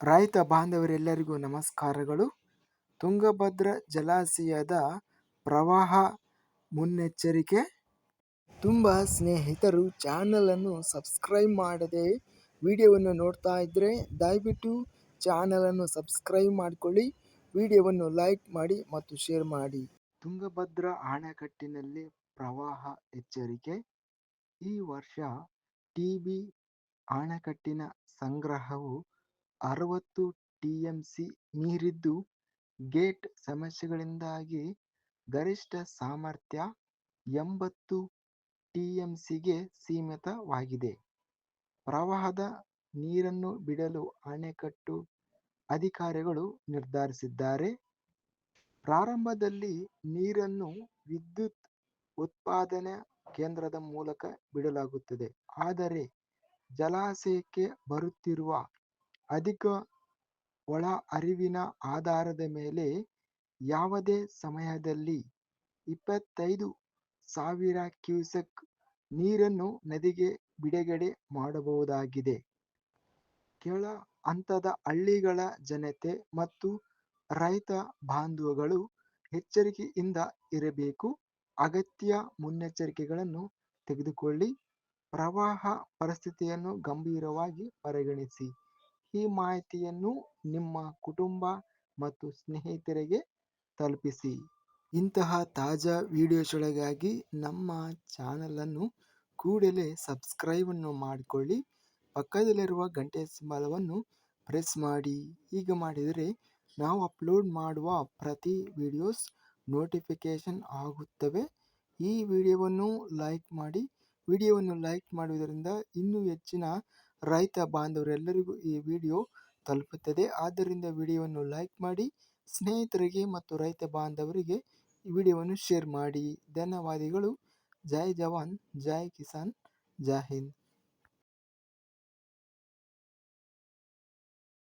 ರೈತ ಬಾಂಧವರೆಲ್ಲರಿಗೂ ನಮಸ್ಕಾರಗಳು. ತುಂಗಭದ್ರಾ ಜಲಾಶಯದ ಪ್ರವಾಹ ಮುನ್ನೆಚ್ಚರಿಕೆ. ತುಂಬ ಸ್ನೇಹಿತರು ಚಾನಲನ್ನು ಸಬ್ಸ್ಕ್ರೈಬ್ ಮಾಡದೆ ವಿಡಿಯೋವನ್ನು ನೋಡ್ತಾ ಇದ್ದರೆ ದಯವಿಟ್ಟು ಚಾನಲನ್ನು ಸಬ್ಸ್ಕ್ರೈಬ್ ಮಾಡಿಕೊಳ್ಳಿ, ವಿಡಿಯೋವನ್ನು ಲೈಕ್ ಮಾಡಿ ಮತ್ತು ಶೇರ್ ಮಾಡಿ. ತುಂಗಭದ್ರಾ ಅಣೆಕಟ್ಟಿನಲ್ಲಿ ಪ್ರವಾಹ ಎಚ್ಚರಿಕೆ. ಈ ವರ್ಷ ಟಿ ಬಿ ಅಣೆಕಟ್ಟಿನ ಸಂಗ್ರಹವು ಅರವತ್ತು ಟಿಎಂಸಿ ಮೀರಿದ್ದು ಗೇಟ್ ಸಮಸ್ಯೆಗಳಿಂದಾಗಿ ಗರಿಷ್ಠ ಸಾಮರ್ಥ್ಯ ಎಂಬತ್ತು ಟಿಎಂಸಿಗೆ ಸೀಮಿತವಾಗಿದೆ. ಪ್ರವಾಹದ ನೀರನ್ನು ಬಿಡಲು ಅಣೆಕಟ್ಟು ಅಧಿಕಾರಿಗಳು ನಿರ್ಧರಿಸಿದ್ದಾರೆ. ಪ್ರಾರಂಭದಲ್ಲಿ ನೀರನ್ನು ವಿದ್ಯುತ್ ಉತ್ಪಾದನಾ ಕೇಂದ್ರದ ಮೂಲಕ ಬಿಡಲಾಗುತ್ತದೆ. ಆದರೆ ಜಲಾಶಯಕ್ಕೆ ಬರುತ್ತಿರುವ ಅಧಿಕ ಒಳಹರಿವಿನ ಆಧಾರದ ಮೇಲೆ ಯಾವುದೇ ಸಮಯದಲ್ಲಿ ಇಪ್ಪತ್ತೈದು ಸಾವಿರ ಕ್ಯೂಸೆಕ್ ನೀರನ್ನು ನದಿಗೆ ಬಿಡುಗಡೆ ಮಾಡಬಹುದಾಗಿದೆ. ಕೆಳ ಹಂತದ ಹಳ್ಳಿಗಳ ಜನತೆ ಮತ್ತು ರೈತ ಬಾಂಧವಗಳು ಎಚ್ಚರಿಕೆಯಿಂದ ಇರಬೇಕು. ಅಗತ್ಯ ಮುನ್ನೆಚ್ಚರಿಕೆಗಳನ್ನು ತೆಗೆದುಕೊಳ್ಳಿ. ಪ್ರವಾಹ ಪರಿಸ್ಥಿತಿಯನ್ನು ಗಂಭೀರವಾಗಿ ಪರಿಗಣಿಸಿ. ಈ ಮಾಹಿತಿಯನ್ನು ನಿಮ್ಮ ಕುಟುಂಬ ಮತ್ತು ಸ್ನೇಹಿತರಿಗೆ ತಲುಪಿಸಿ. ಇಂತಹ ತಾಜಾ ವಿಡಿಯೋಸ್ಗಳಿಗಾಗಿ ನಮ್ಮ ಚಾನಲನ್ನು ಕೂಡಲೇ ಸಬ್ಸ್ಕ್ರೈಬನ್ನು ಮಾಡಿಕೊಳ್ಳಿ. ಪಕ್ಕದಲ್ಲಿರುವ ಗಂಟೆ ಸಿಂಬಲವನ್ನು ಪ್ರೆಸ್ ಮಾಡಿ. ಹೀಗೆ ಮಾಡಿದರೆ ನಾವು ಅಪ್ಲೋಡ್ ಮಾಡುವ ಪ್ರತಿ ವಿಡಿಯೋಸ್ ನೋಟಿಫಿಕೇಷನ್ ಆಗುತ್ತವೆ. ಈ ವಿಡಿಯೋವನ್ನು ಲೈಕ್ ಮಾಡಿ. ವಿಡಿಯೋವನ್ನು ಲೈಕ್ ಮಾಡುವುದರಿಂದ ಇನ್ನೂ ಹೆಚ್ಚಿನ ರೈತ ಬಾಂಧವರೆಲ್ಲರಿಗೂ ಈ ವಿಡಿಯೋ ತಲುಪುತ್ತದೆ. ಆದ್ದರಿಂದ ವಿಡಿಯೋವನ್ನು ಲೈಕ್ ಮಾಡಿ, ಸ್ನೇಹಿತರಿಗೆ ಮತ್ತು ರೈತ ಬಾಂಧವರಿಗೆ ಈ ವಿಡಿಯೋವನ್ನು ಶೇರ್ ಮಾಡಿ. ಧನ್ಯವಾದಗಳು. ಜೈ ಜವಾನ್, ಜೈ ಕಿಸಾನ್, ಜೈ ಹಿಂದ್.